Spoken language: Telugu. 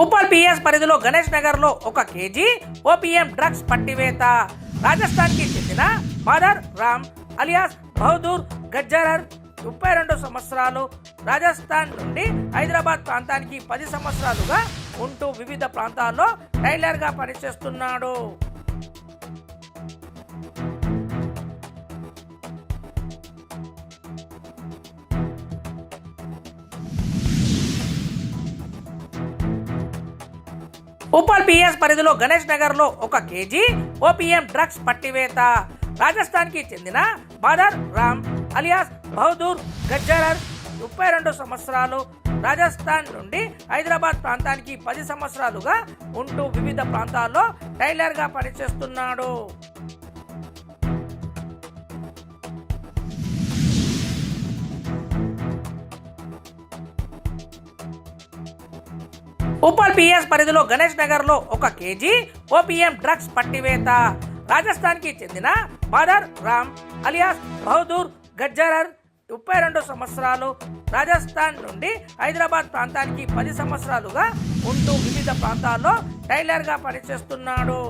ఉప్పల్ పిఎస్ పరిధిలో గణేష్ నగర్లో ఒక KG O P M drugs పట్టివేత. రాజస్థాన్కి చెందిన మదర్ రామ్ అలియాస్ బహదూర్ గజ్జరర్ ముప్పై రెండు సంవత్సరాలు. రాజస్థాన్ నుండి హైదరాబాద్ ప్రాంతానికి పది సంవత్సరాలుగా ఉంటూ వివిధ ప్రాంతాల్లో టైలర్గా పనిచేస్తున్నాడు. ఉప్పల్ పిఎస్ పరిధిలో గణేష్ నగర్లో ఒక KG O P M drugs పట్టివేత. రాజస్థాన్కి చెందిన బాదర్ రామ్ అలియాస్ బహదూర్ గజ్జరర్ ముప్పై రెండు సంవత్సరాలు. రాజస్థాన్ నుండి హైదరాబాద్ ప్రాంతానికి పది సంవత్సరాలుగా ఉంటూ వివిధ ప్రాంతాల్లో టైలర్గా పనిచేస్తున్నాడు. ఉప్పల్ పిఎస్ పరిధిలో గణేష్ నగర్లో ఒక KG O P M drugs పట్టివేత. రాజస్థాన్కి చెందిన మదర్ రామ్ అలియాస్ బహదూర్ గజ్జరర్ ముప్పై రెండు సంవత్సరాలు రాజస్థాన్ నుండి హైదరాబాద్ ప్రాంతానికి పది సంవత్సరాలుగా ఉంటూ వివిధ ప్రాంతాల్లో టైలర్గా పనిచేస్తున్నాడు.